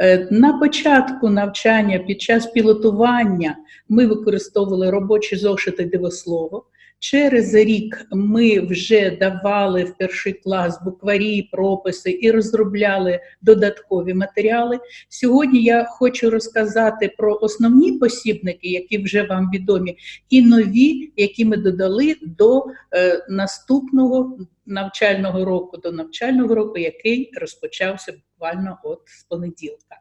Е, На початку навчання під час пілотування ми використовували робочі зошити дивослово. Через рік ми вже давали в перший клас букварі, прописи і розробляли додаткові матеріали. Сьогодні я хочу розказати про основні посібники, які вже вам відомі, і нові, які ми додали до е, наступного навчального року, до навчального року, який розпочався буквально от з понеділка.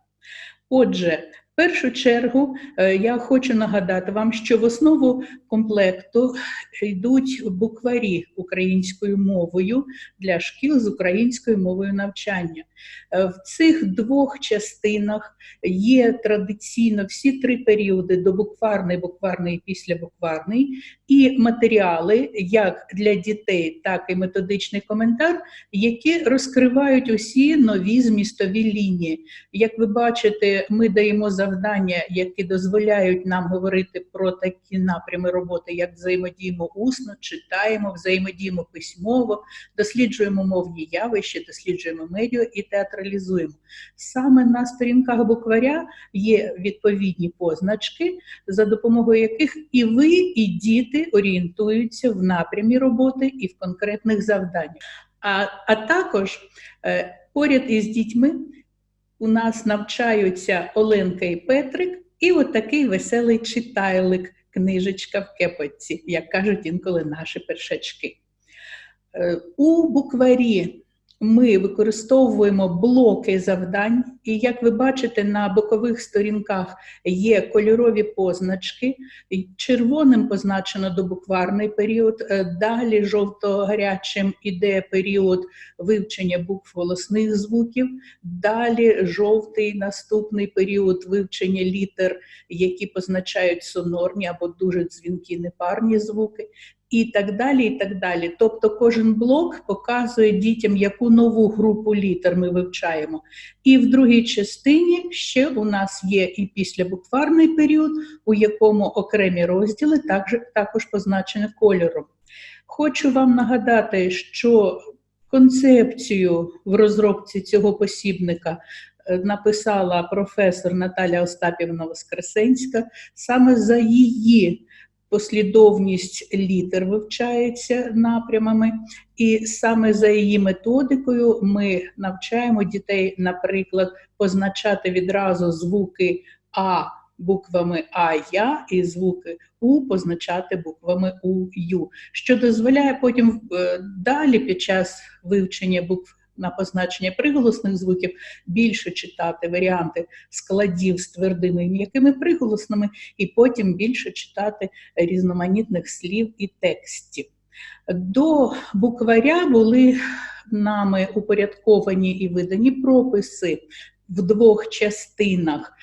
Отже, в першу чергу е, я хочу нагадати вам, що в основу комплекту йдуть букварі українською мовою для шкіл з українською мовою навчання. Е, В цих двох частинах є традиційно всі три періоди добукварний, букварний і післябукварний, і матеріали як для дітей, так і методичний коментар, які розкривають усі нові змістові лінії. Як ви бачите, ми даємо завдання, які дозволяють нам говорити про такі напрями роботи, як взаємодіємо усно, читаємо, взаємодіємо письмово, досліджуємо мовні явища, досліджуємо медіа і театралізуємо. Саме на сторінках букваря є відповідні позначки, за допомогою яких і ви, і діти орієнтуються в напрямі роботи і в конкретних завданнях. А, а також е, поряд із дітьми у нас навчаються Оленка і Петрик, і от такий веселий читайлик, книжечка в кепотці, як кажуть інколи наші першачки. Е, У букварі ми використовуємо блоки завдань, і як ви бачите, на бокових сторінках є кольорові позначки. Червоним позначено добукварний період, е, далі жовто-гарячим іде період вивчення букв голосних звуків, далі жовтий наступний період вивчення літер, які позначають сонорні або дуже дзвінкі непарні звуки. І так далі, і так далі. Тобто кожен блок показує дітям, яку нову групу літер ми вивчаємо. І в другій частині ще у нас є і післябукварний період, у якому окремі розділи також, також позначені кольором. Хочу вам нагадати, що концепцію в розробці цього посібника е, написала професор Наталя Остапівна Воскресенська. Саме за її послідовність літер вивчається напрямами, і саме за її методикою ми навчаємо дітей, наприклад, позначати відразу звуки А буквами А Я і звуки У позначати буквами У Ю, що дозволяє потім е, далі під час вивчення букв. На позначення приголосних звуків більше читати варіанти складів з твердими і м'якими приголосними, і потім більше читати різноманітних слів і текстів. До букваря були нами упорядковані і видані прописи в двох частинах.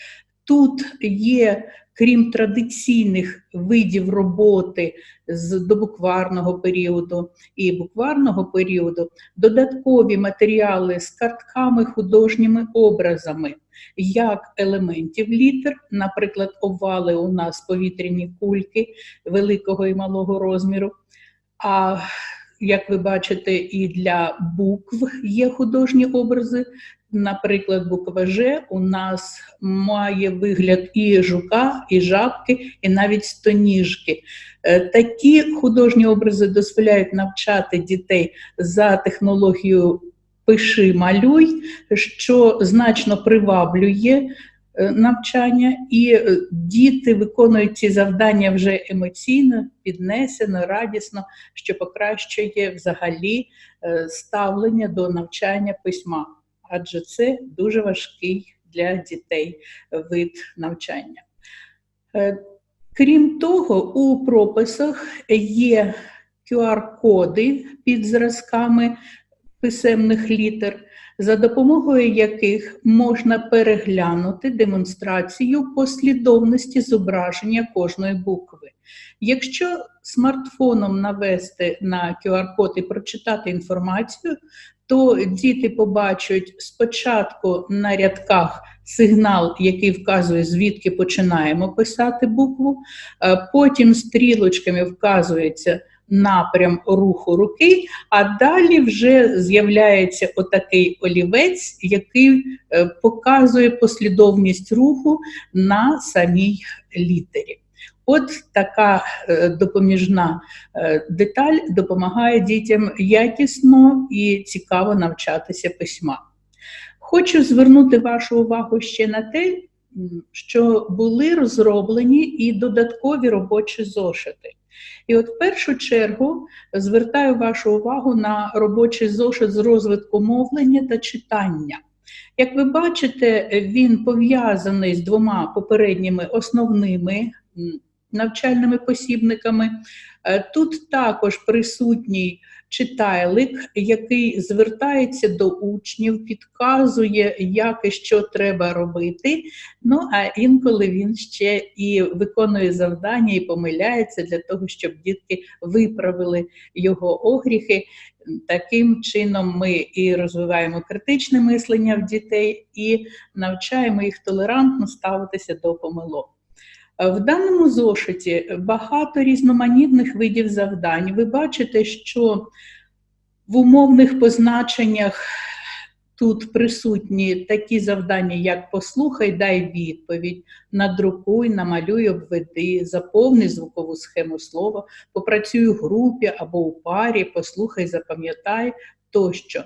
Тут є, крім традиційних видів роботи з добукварного періоду і букварного періоду, додаткові матеріали з картками, художніми образами, як елементів літер, наприклад, овали у нас повітряні кульки великого і малого розміру. А як ви бачите, і для букв є художні образи. Наприклад, буква Ж у нас має вигляд і жука, і жабки, і навіть стоніжки. Е, Такі художні образи дозволяють навчати дітей за технологією пиши малюй, що значно приваблює е, навчання, і е, діти виконують ці завдання вже емоційно, піднесено, радісно, що покращує взагалі ставлення до навчання письма адже це дуже важкий для дітей вид навчання. Е, Крім того, у прописах є QR-коди під зразками писемних літер, за допомогою яких можна переглянути демонстрацію послідовності зображення кожної букви. Якщо смартфоном навести на QR-код і прочитати інформацію, то діти побачать спочатку на рядках сигнал, який вказує, звідки починаємо писати букву, потім стрілочками вказується напрям руху руки, а далі вже з'являється отакий олівець, який е, показує послідовність руху на самій літері. От така е, допоміжна е, деталь допомагає дітям якісно і цікаво навчатися письма. Хочу звернути вашу увагу ще на те, що були розроблені і додаткові робочі зошити. І от в першу чергу звертаю вашу увагу на робочий зошит з розвитку мовлення та читання. Як ви бачите, він пов'язаний з двома попередніми основними навчальними посібниками. Е, тут також присутній читайлик, який звертається до учнів, підказує, як і що треба робити. Ну а інколи він ще і виконує завдання і помиляється для того, щоб дітки виправили його огріхи. Таким чином ми і розвиваємо критичне мислення в дітей, і навчаємо їх толерантно ставитися до помилок. В даному зошиті багато різноманітних видів завдань. Ви бачите, що в умовних позначеннях тут присутні такі завдання, як послухай, дай відповідь, надрукуй, намалюй, обведи, заповни звукову схему слова, попрацюй у групі або у парі, послухай, запам'ятай тощо.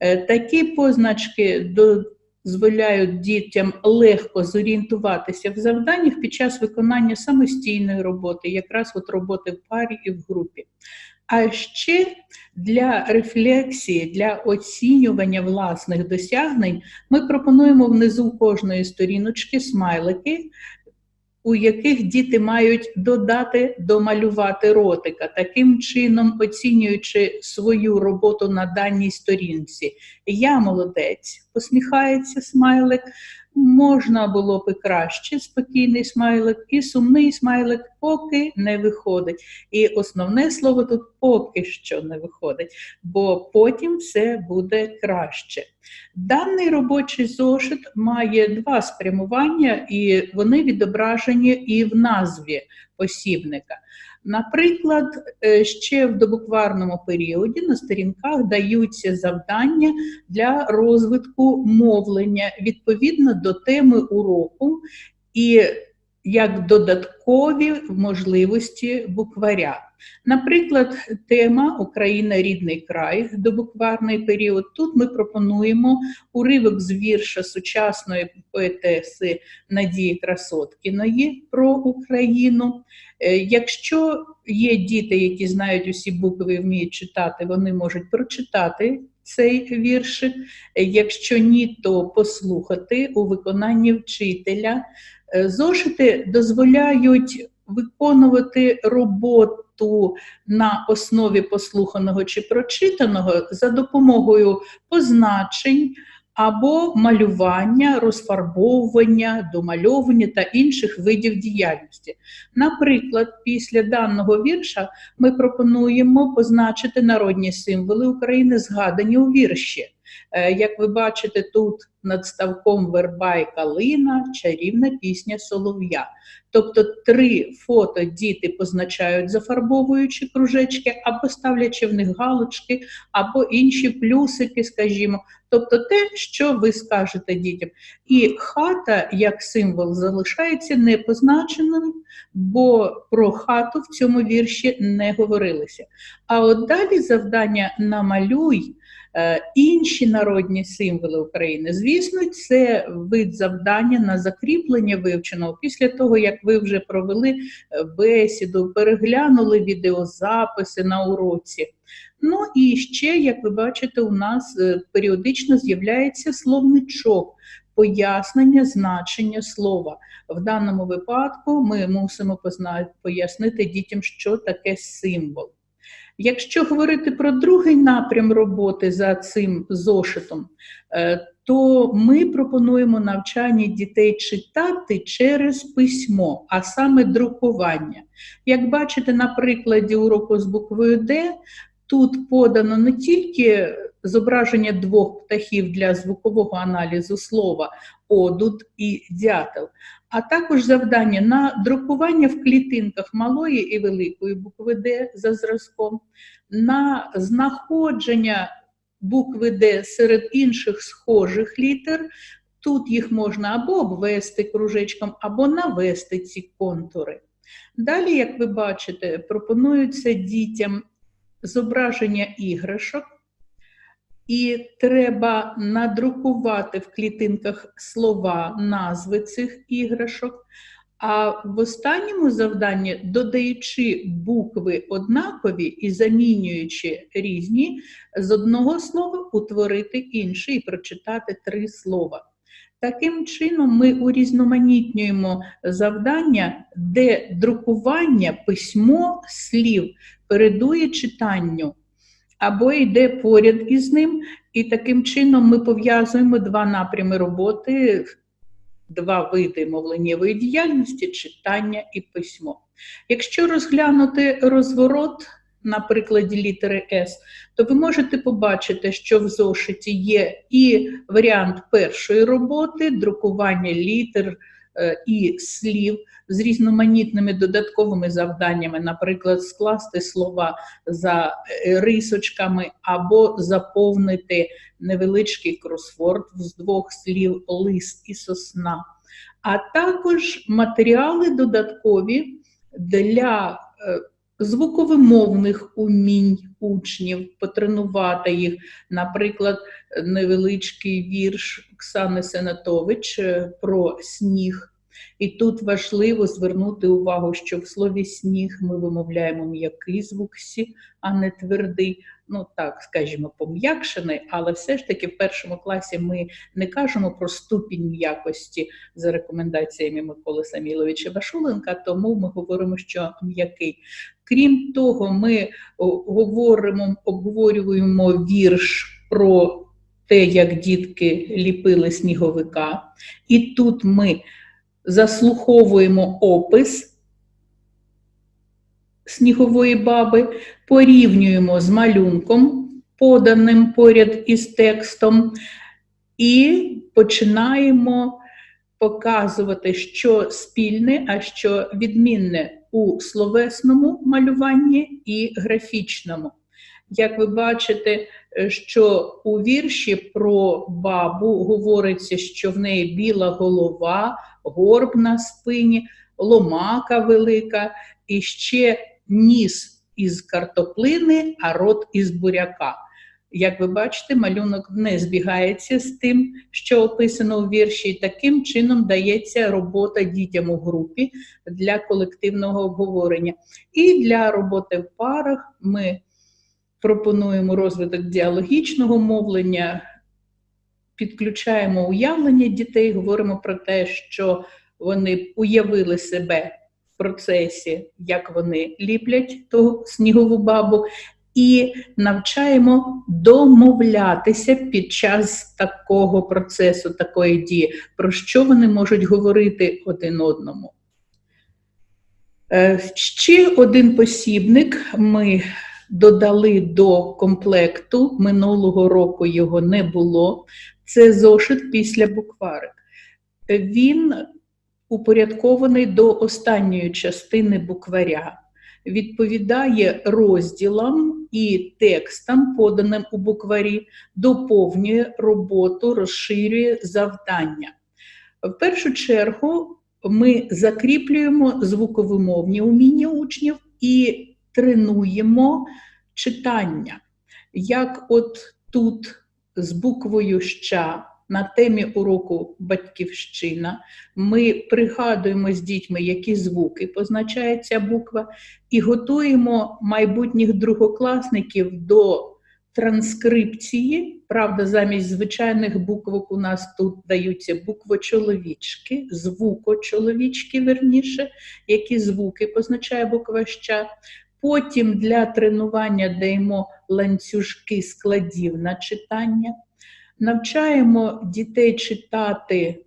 Е, такі позначки до дозволяють дітям легко зорієнтуватися в завданнях під час виконання самостійної роботи, якраз от роботи в парі і в групі. А ще для рефлексії, для оцінювання власних досягнень ми пропонуємо внизу кожної сторіночки смайлики, у яких діти мають додати домалювати ротика, таким чином оцінюючи свою роботу на даній сторінці. Я молодець, посміхається смайлик. Можна було б і краще спокійний смайлик, і сумний смайлик поки не виходить. І основне слово тут поки що не виходить, бо потім все буде краще. Даний робочий зошит має два спрямування, і вони відображені і в назві посібника. Наприклад, е, ще в добукварному періоді на сторінках даються завдання для розвитку мовлення відповідно до теми уроку і як додаткові можливості букваря. Наприклад, тема Україна рідний край добукварний період. Тут ми пропонуємо уривок з вірша сучасної поетеси Надії Красоткіної про Україну. Е, якщо є діти, які знають усі букви і вміють читати, вони можуть прочитати цей віршик. Якщо ні, то послухати у виконанні вчителя. Е, зошити дозволяють виконувати роботу на основі послуханого чи прочитаного за допомогою позначень або малювання, розфарбовування, домальовування та інших видів діяльності. Наприклад, після даного вірша ми пропонуємо позначити народні символи України, згадані у вірші. Е, як ви бачите, тут над ставком верба і калина, чарівна пісня солов'я. Тобто три фото діти позначають, зафарбовуючи кружечки, або ставлячи в них галочки, або інші плюсики, скажімо. Тобто те, що ви скажете дітям. І хата як символ залишається непозначеним, бо про хату в цьому вірші не говорилося. А от далі завдання намалюй. Е, інші народні символи України, звісно, це вид завдання на закріплення вивченого після того, як ви вже провели е, бесіду, переглянули відеозаписи на уроці. Ну і ще, як ви бачите, у нас е, періодично з'являється словничок. Пояснення значення слова. В даному випадку ми мусимо пояснити дітям, що таке символ. Якщо говорити про другий напрям роботи за цим зошитом, е, то ми пропонуємо навчання дітей читати через письмо, а саме друкування. Як бачите, на прикладі уроку з буквою Д, тут подано не тільки зображення двох птахів для звукового аналізу слова одуд і дятел, а також завдання на друкування в клітинках малої і великої букви Д за зразком, на знаходження букви Д серед інших схожих літер. Тут їх можна або обвести кружечком, або навести ці контури. Далі, як ви бачите, пропонуються дітям зображення іграшок, і треба надрукувати в клітинках слова, назви цих іграшок. А в останньому завданні, додаючи букви однакові і замінюючи різні, з одного слова утворити інше і прочитати три слова. Таким чином, ми урізноманітнюємо завдання, де друкування письмо слів передує читанню або йде поряд із ним, і таким чином ми пов'язуємо два напрями роботи, два види мовленнєвої діяльності читання і письмо. Якщо розглянути розворот на прикладі літери С, то ви можете побачити, що в зошиті є і варіант першої роботи, друкування літер е, і слів з різноманітними додатковими завданнями, наприклад, скласти слова за е, рисочками або заповнити невеличкий кросворд з двох слів лист і сосна, а також матеріали додаткові для е, звуковимовних умінь учнів, потренувати їх, наприклад, невеличкий вірш Оксани Сенатович е, про сніг. І тут важливо звернути увагу, що в слові сніг ми вимовляємо м'який звук сі, а не твердий. Ну так, скажімо, пом'якшений, але все ж таки в першому класі ми не кажемо про ступінь м'якості за рекомендаціями Миколи Саміловича Башуленка, тому ми говоримо, що м'який. Крім того, ми говоримо, обговорюємо вірш про те, як дітки ліпили сніговика, і тут ми заслуховуємо опис снігової баби, порівнюємо з малюнком, поданим поряд із текстом, і починаємо показувати, що спільне, а що відмінне у словесному малюванні і графічному. Як ви бачите, що у вірші про бабу говориться, що в неї біла голова, горб на спині, ломака велика і ще ніс із картоплини, а рот із буряка. Як ви бачите, малюнок не збігається з тим, що описано у вірші, і таким чином дається робота дітям у групі для колективного обговорення. І для роботи в парах ми пропонуємо розвиток діалогічного мовлення, підключаємо уявлення дітей, говоримо про те, що вони уявили себе процесі, як вони ліплять ту снігову бабу, і навчаємо домовлятися під час такого процесу, такої дії, про що вони можуть говорити один одному. Е, ще один посібник ми додали до комплекту. Минулого року його не було. Це зошит після букварик. Він упорядкований до останньої частини букваря, відповідає розділам і текстам, поданим у букварі, доповнює роботу, розширює завдання. В першу чергу ми закріплюємо звуковимовні уміння учнів і тренуємо читання. Як от тут з буквою ща на темі уроку Батьківщина ми пригадуємо з дітьми, які звуки позначає ця буква, і готуємо майбутніх другокласників до транскрипції. Правда, замість звичайних буквок у нас тут даються буквочоловічки, звукочоловічки, верніше, які звуки позначає буква ща. Потім для тренування даємо ланцюжки складів на читання, навчаємо дітей читати,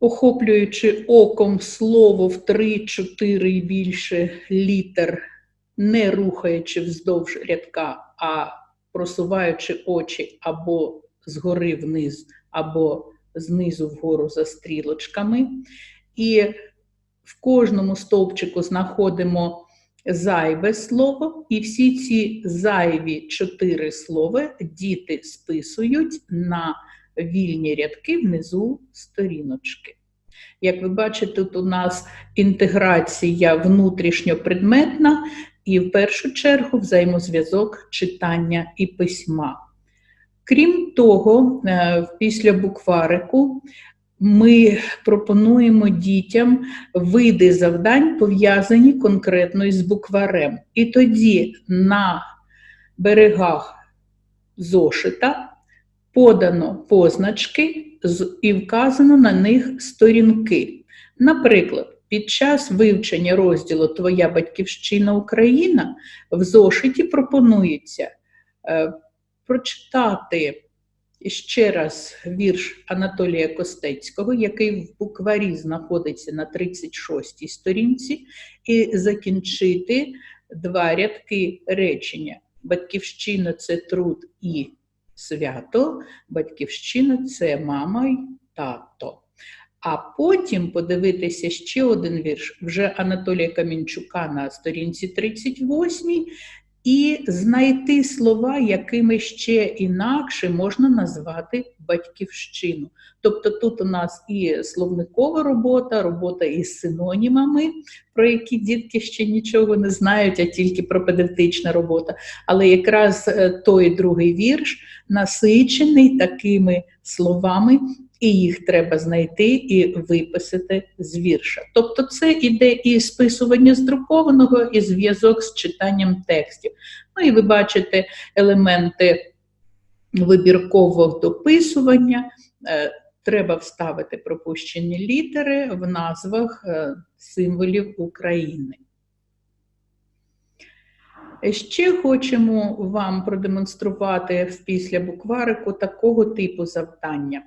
охоплюючи оком слово в 3-4 і більше літер, не рухаючи вздовж рядка, а просуваючи очі або згори вниз, або знизу вгору за стрілочками. І в кожному стовпчику знаходимо зайве слово, і всі ці зайві чотири слова діти списують на вільні рядки внизу сторіночки. Як ви бачите, тут у нас інтеграція внутрішньопредметна і в першу чергу взаємозв'язок читання і письма. Крім того, е, після букварику ми пропонуємо дітям види завдань, пов'язані конкретно із букварем. І тоді на берегах зошита подано позначки і вказано на них сторінки. Наприклад, під час вивчення розділу Твоя батьківщина Україна в зошиті пропонується е, прочитати ще раз вірш Анатолія Костецького, який в букварі знаходиться на 36-й сторінці, і закінчити два рядки речення. Батьківщина це труд і свято, батьківщина це мама й тато. А потім подивитися ще один вірш вже Анатолія Камінчука на сторінці 38 і знайти слова, якими ще інакше можна назвати батьківщину. Тобто тут у нас і словникова робота, робота із синонімами, про які дітки ще нічого не знають, а тільки пропедевтична робота. Але якраз е, той другий вірш насичений такими словами, і їх треба знайти і виписати з вірша. Тобто, це іде і списування з друкованого, і зв'язок з читанням текстів. Ну і ви бачите елементи вибіркового дописування. Треба вставити пропущені літери в назвах е, символів України. Ще хочемо вам продемонструвати в після букварику такого типу завдання.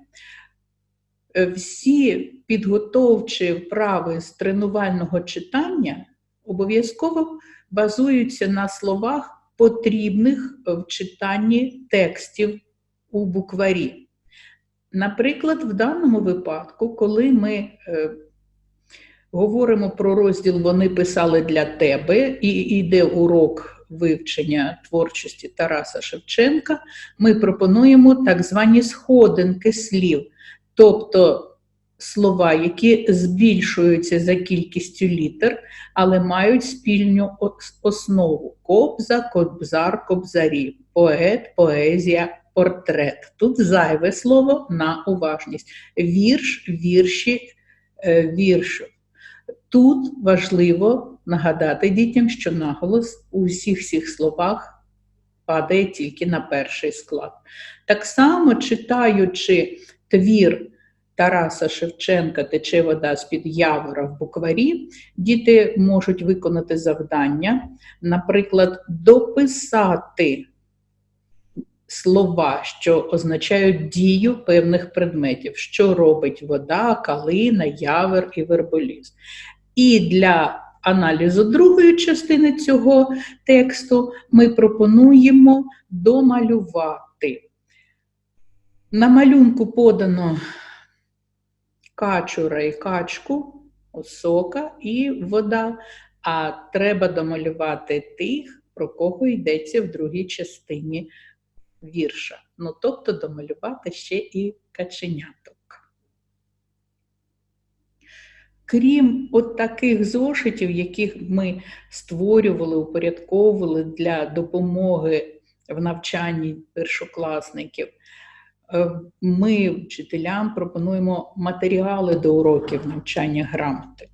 Е, всі підготовчі вправи з тренувального читання обов'язково базуються на словах, потрібних в читанні текстів у букварі. Наприклад, в даному випадку, коли ми е, говоримо про розділ Вони писали для тебе і йде урок вивчення творчості Тараса Шевченка, ми пропонуємо так звані сходинки слів. Тобто слова, які збільшуються за кількістю літер, але мають спільну основу: кобза, кобзар, кобзарі, поет, поезія, портрет. Тут зайве слово на уважність. Вірш, вірші, е, вірш. Тут важливо нагадати дітям, що наголос у всіх всіх словах падає тільки на перший склад. Так само читаючи твір Тараса Шевченка Тече вода з-під явора в букварі, діти можуть виконати завдання, наприклад, дописати слова, що означають дію певних предметів, що робить вода, калина, явер і верболіз. І для аналізу другої частини цього тексту ми пропонуємо домалювати. На малюнку подано качура і качку, осока і вода, а треба домалювати тих, про кого йдеться в другій частині вірша. Ну, тобто домалювати ще і каченяток. Крім от таких зошитів, яких ми створювали, упорядковували для допомоги в навчанні першокласників, Е, ми вчителям пропонуємо матеріали до уроків навчання грамоти.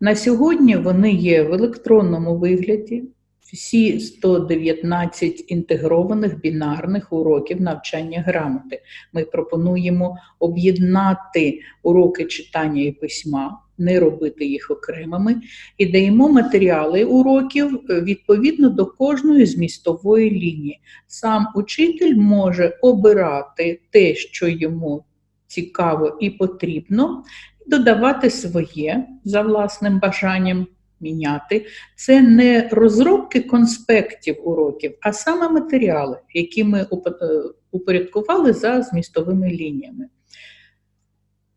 На сьогодні вони є в електронному вигляді. Всі 119 інтегрованих бінарних уроків навчання грамоти. Ми пропонуємо об'єднати уроки читання і письма не робити їх окремими, і даємо матеріали уроків е, відповідно до кожної змістової лінії. Сам учитель може обирати те, що йому цікаво і потрібно, додавати своє за власним бажанням міняти, це не розробки конспектів уроків, а саме матеріали, які ми е, упорядкували за змістовими лініями.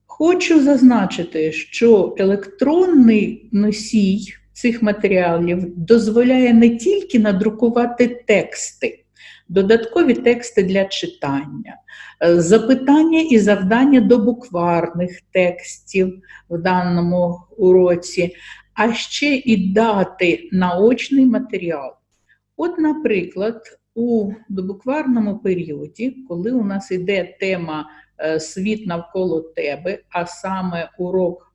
Хочу зазначити, що електронний носій цих матеріалів дозволяє не тільки надрукувати тексти, додаткові тексти для читання, е, запитання і завдання до букварних текстів в даному уроці, а ще і дати наочний матеріал. От, наприклад, у добукварному періоді, коли у нас йде тема е, Світ навколо тебе, а саме урок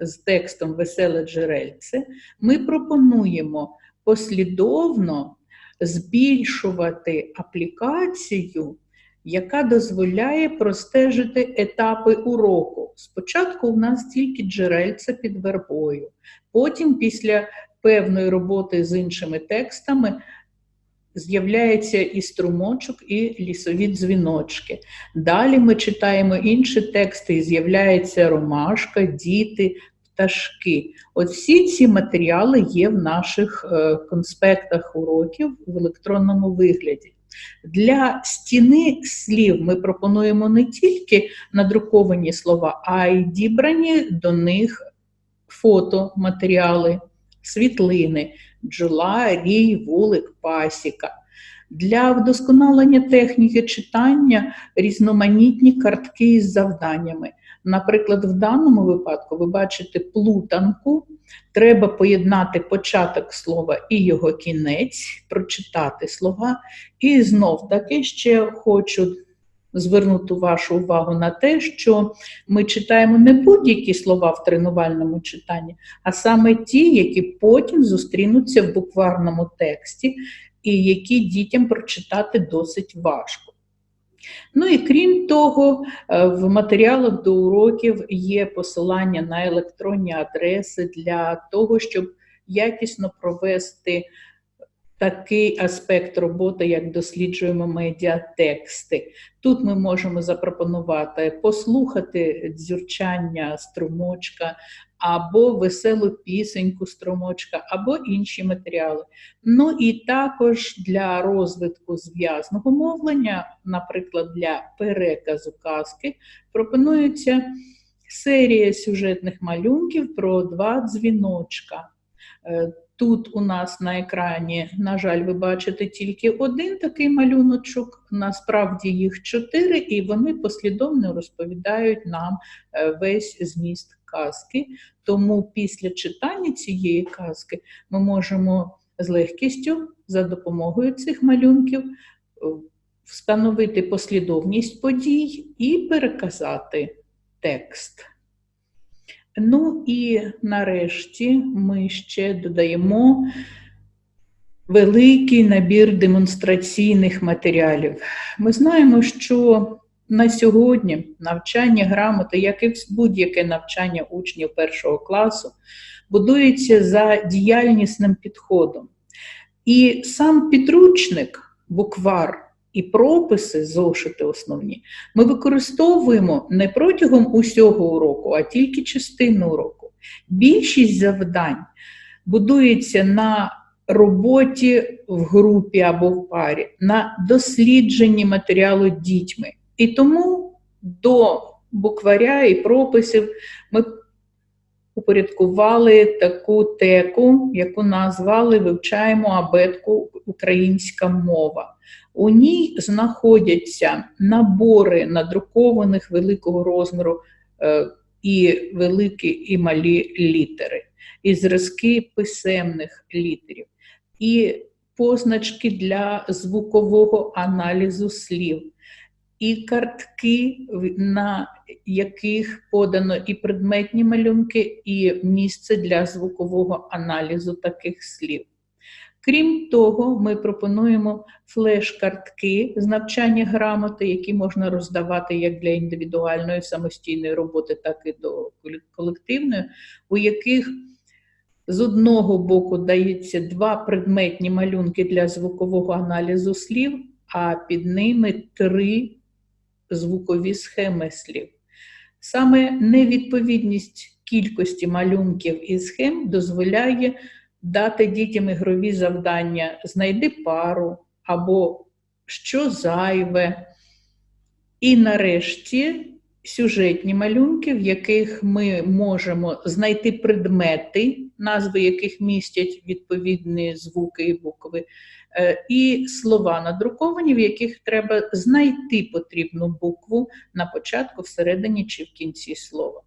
з текстом Веселе джерельце, ми пропонуємо послідовно збільшувати аплікацію, яка дозволяє простежити етапи уроку. Спочатку у нас тільки джерельце під вербою, потім, після певної роботи з іншими текстами, з'являється і струмочок, і лісові дзвіночки. Далі ми читаємо інші тексти, і з'являється ромашка, діти, пташки. От всі ці матеріали є в наших е, конспектах уроків в електронному вигляді. Для стіни слів ми пропонуємо не тільки надруковані слова, а й дібрані до них фотоматеріали, світлини, бджола, рій, вулик, пасіка. Для вдосконалення техніки читання різноманітні картки із завданнями. Наприклад, в даному випадку ви бачите плутанку, треба поєднати початок слова і його кінець, прочитати слова. І знов таки ще хочу звернути вашу увагу на те, що ми читаємо не будь-які слова в тренувальному читанні, а саме ті, які потім зустрінуться в букварному тексті, і які дітям прочитати досить важко. Ну і крім того, е, в матеріалах до уроків є посилання на електронні адреси для того, щоб якісно провести такий аспект роботи, як досліджуємо медіатексти. Тут ми можемо запропонувати послухати дзюрчання струмочка, або веселу пісеньку струмочка, або інші матеріали. Ну і також для розвитку зв'язного мовлення, наприклад, для переказу казки, пропонується серія сюжетних малюнків про два дзвіночка. Е, Тут у нас на екрані, на жаль, ви бачите тільки один такий малюночок, насправді їх чотири, і вони послідовно розповідають нам е, весь зміст казки. Тому після читання цієї казки ми можемо з легкістю за допомогою цих малюнків е, встановити послідовність подій і переказати текст. Ну і нарешті ми ще додаємо великий набір демонстраційних матеріалів. Ми знаємо, що на сьогодні навчання грамоти, як і будь-яке навчання учнів першого класу, будується за діяльнісним підходом. І сам підручник, буквар і прописи, зошити основні, ми використовуємо не протягом усього уроку, а тільки частину уроку. Більшість завдань будується на роботі в групі або в парі, на дослідженні матеріалу дітьми. І тому до букваря і прописів ми упорядкували таку теку, яку назвали Вивчаємо абетку Українська мова. У ній знаходяться набори надрукованих великого розміру е, і великі і малі літери, і зразки писемних літерів, і позначки для звукового аналізу слів, і картки, на яких подано і предметні малюнки, і місце для звукового аналізу таких слів. Крім того, ми пропонуємо флеш-картки з навчання грамоти, які можна роздавати як для індивідуальної самостійної роботи, так і до колективної, у яких з одного боку дається два предметні малюнки для звукового аналізу слів, а під ними три звукові схеми слів. Саме невідповідність кількості малюнків і схем дозволяє дати дітям ігрові завдання, знайди пару або що зайве. І нарешті сюжетні малюнки, в яких ми можемо знайти предмети, назви яких містять відповідні звуки і букви, е, і слова надруковані, в яких треба знайти потрібну букву на початку, всередині чи в кінці слова.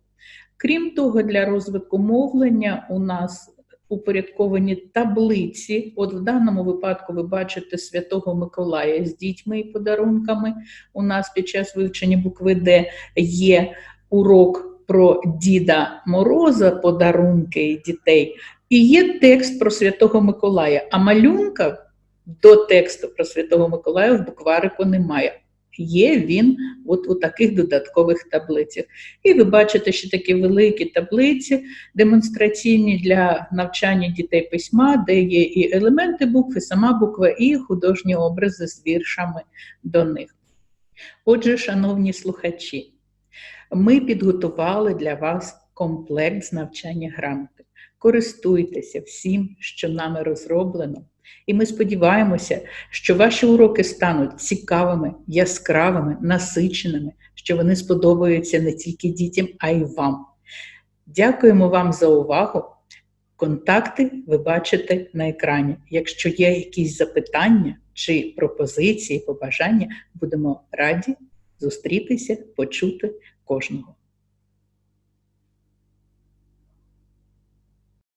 Крім того, для розвитку мовлення у нас упорядковані таблиці. От в даному випадку ви бачите Святого Миколая з дітьми і подарунками. У нас під час вивчення букви Д є урок про Діда Мороза, подарунки дітей, і є текст про Святого Миколая, а малюнка до тексту про Святого Миколая в букварику немає. Є він от у таких додаткових таблицях. І ви бачите, що такі великі таблиці демонстраційні для навчання дітей письма, де є і елементи букв, і сама буква, і художні образи з віршами до них. Отже, шановні слухачі, ми підготували для вас комплект з навчання грамоти. Користуйтеся всім, що нами розроблено. І ми сподіваємося, що ваші уроки стануть цікавими, яскравими, насиченими, що вони сподобаються не тільки дітям, а й вам. Дякуємо вам за увагу. Контакти ви бачите на екрані. Якщо є якісь запитання чи пропозиції, побажання, будемо раді зустрітися, почути кожного.